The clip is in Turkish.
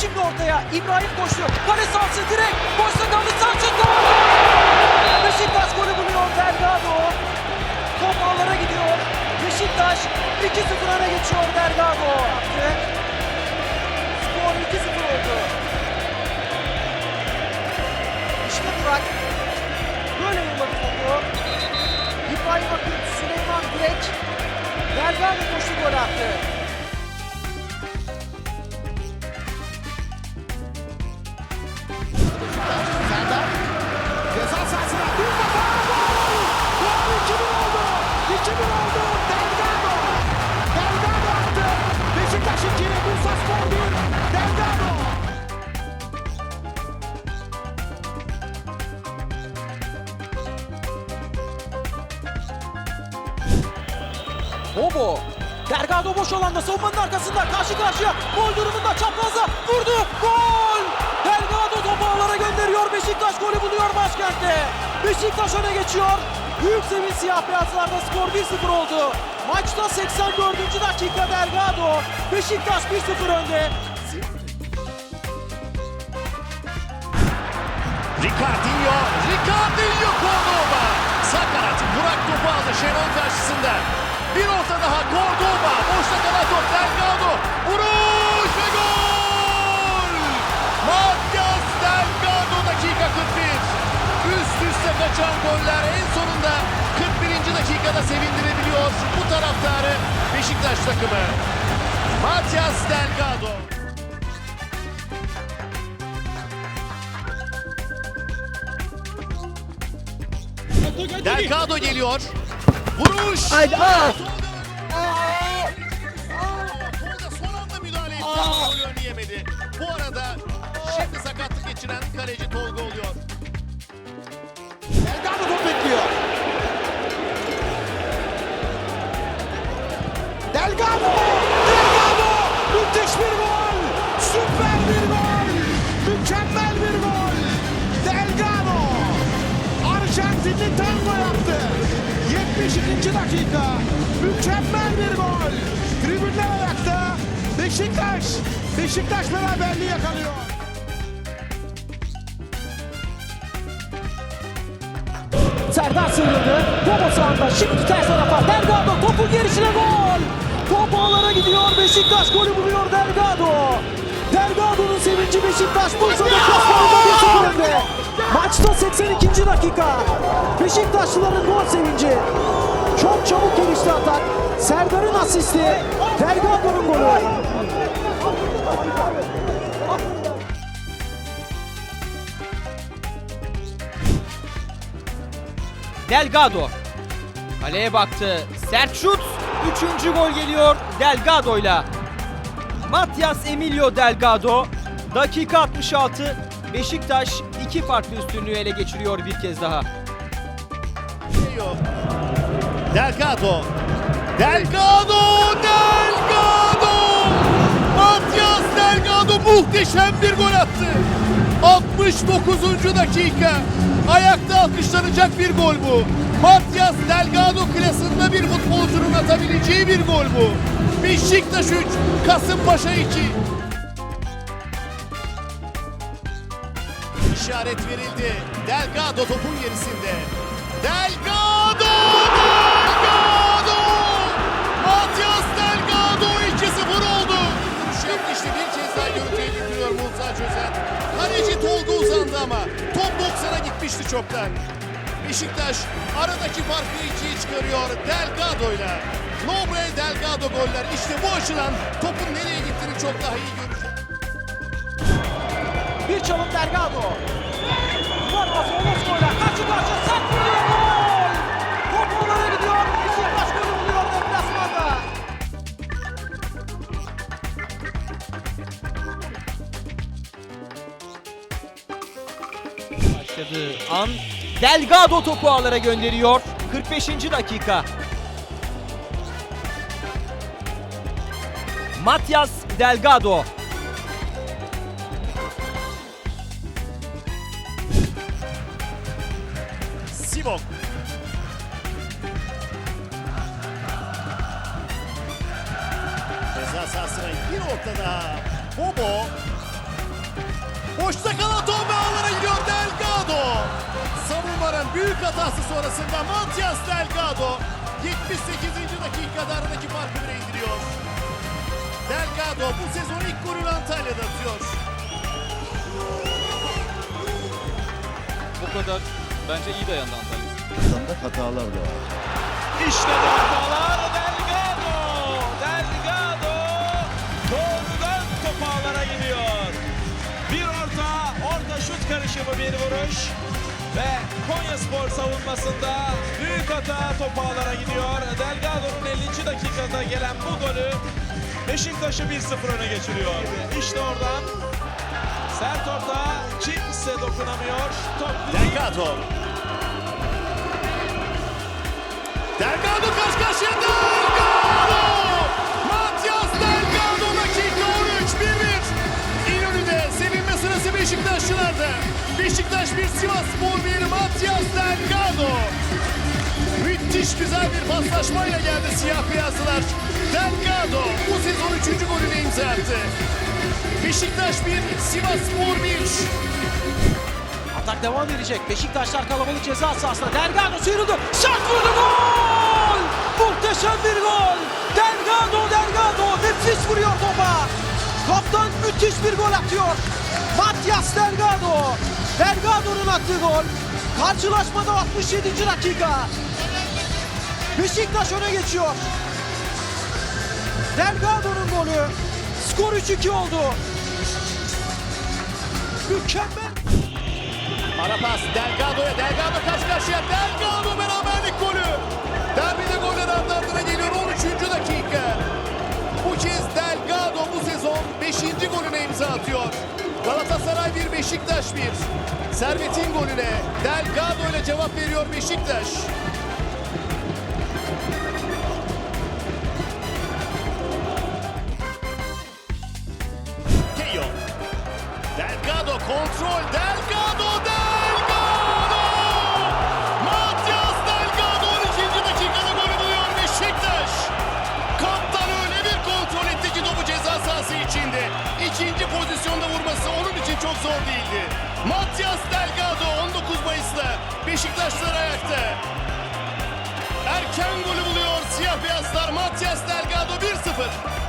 Şimdi ortaya İbrahim koşuyor. Kale sahası direkt. Boşta kaldı Sanchez! Beşiktaş golü buluyor Delgado. Top ağlara gidiyor. Beşiktaş 2-0 öne geçiyor Delgado. Skor 2-0 oldu. İşte Burak. Böyle yolladı topu. İbrahim Akın, Süleyman Gürek. Delgado koştu gol attı. Bobo. Delgado boş alanda savunmanın arkasında karşı karşıya. Gol durumunda çaprazda vurdu. Gol! Delgado topu ağlara gönderiyor. Beşiktaş golü buluyor başkentte. Beşiktaş öne geçiyor. Büyük sevinç siyah beyazlarda skor 1-0 oldu. Maçta 84. dakika Delgado Beşiktaş 1-0 önde. Ricardinho, Ricardinho kaçan goller en sonunda 41. dakikada sevindirebiliyor bu taraftarı Beşiktaş takımı. Matias Delgado. Delgado geliyor. Vuruş. Haydi önleyemedi. Bu arada şimdi sakatlık geçiren kaleci Tolga oluyor. Delgado top bekliyor. Delgado! Delgado! Müthiş bir gol! Süper bir gol! Mükemmel bir gol! Delgado! Arjantinli tango yaptı. 72. dakika. Mükemmel bir gol. Tribünler ayakta. Beşiktaş. Beşiktaş beraberliği yakalıyor. Serdar sıyrıldı. Bobo sağında. Şimdi ters tarafa. Delgado topun gelişine gol. Top ağlara gidiyor. Beşiktaş golü buluyor Delgado. Delgado'nun sevinci Beşiktaş Bursa'da Kaspar'da 1-0 önde. Maçta 82. dakika. Beşiktaşlıların gol sevinci. Çok çabuk gelişti atak. Serdar'ın asisti. Delgado'nun golü. Delgado. Kaleye baktı. Sert şut. Üçüncü gol geliyor Delgado'yla. Matias Emilio Delgado. Dakika 66. Beşiktaş iki farklı üstünlüğü ele geçiriyor bir kez daha. Delgado. Delgado! Delgado! Matias Delgado muhteşem bir gol attı. 69. dakika. Ayakta alkışlanacak bir gol bu. Matias Delgado klasında bir futbolcunun atabileceği bir gol bu. Beşiktaş 3, Kasımpaşa 2. İşaret verildi. Delgado topun gerisinde. Delgado! Ama top 90'a gitmişti çoktan. Beşiktaş aradaki farkı ikiye çıkarıyor Delgado'yla. Nobre Delgado goller. İşte bu açıdan topun nereye gittiğini çok daha iyi göreceğiz. Bir çalım Delgado. Duvar pası Onosko'yla karşı Başladığı an Delgado topu ağlara gönderiyor. 45. dakika. Matias Delgado. Sivok. Ceza sahasına bir orta daha. Bobo. Boşta kalan büyük hatası sonrasında Matias Delgado 78. dakikada aradaki farkı bire indiriyor. Delgado bu sezon ilk golünü Antalya'da atıyor. O kadar bence iyi dayandı Antalya. Sandık hatalar da var. İşte bu hatalar Delgado. Delgado doğrudan top ağlara gidiyor. Bir orta, orta şut karışımı bir vuruş. Ve Konya Spor savunmasında büyük hata top ağlara gidiyor. Delgado'nun 50. dakikada gelen bu golü Beşiktaş'ı 1-0 öne geçiriyor. İşte oradan sert orta kimse dokunamıyor. Top Delgado. Delgado karşı karşıya Delgado! Matias Delgado dakika 13 1-1. İnönü'de sevinme sırası Beşiktaşlılarda. Beşiktaş bir Sivas Spor bir Matias Delgado. Müthiş güzel bir paslaşmayla geldi siyah beyazlılar. Delgado bu sezon 3. golünü imza attı. Beşiktaş 1, Sivas Spor 1. Atak devam edecek. Beşiktaşlar kalabalık ceza sahasında. Delgado sıyrıldı. Şat vurdu gol! Muhteşem bir gol! Delgado, Delgado nefis vuruyor topa. Kaptan müthiş bir gol atıyor. Matias Delgado. Delgado'nun attığı gol. Karşılaşmada 67. dakika. Beşiktaş öne geçiyor. Delgado'nun golü. Skor 3-2 oldu. Mükemmel. Ara pas Delgado'ya. Delgado karşı karşıya. Delgado beraberlik Beşiktaş 1. Servet'in golüne Delgado ile cevap veriyor Beşiktaş. Crawford.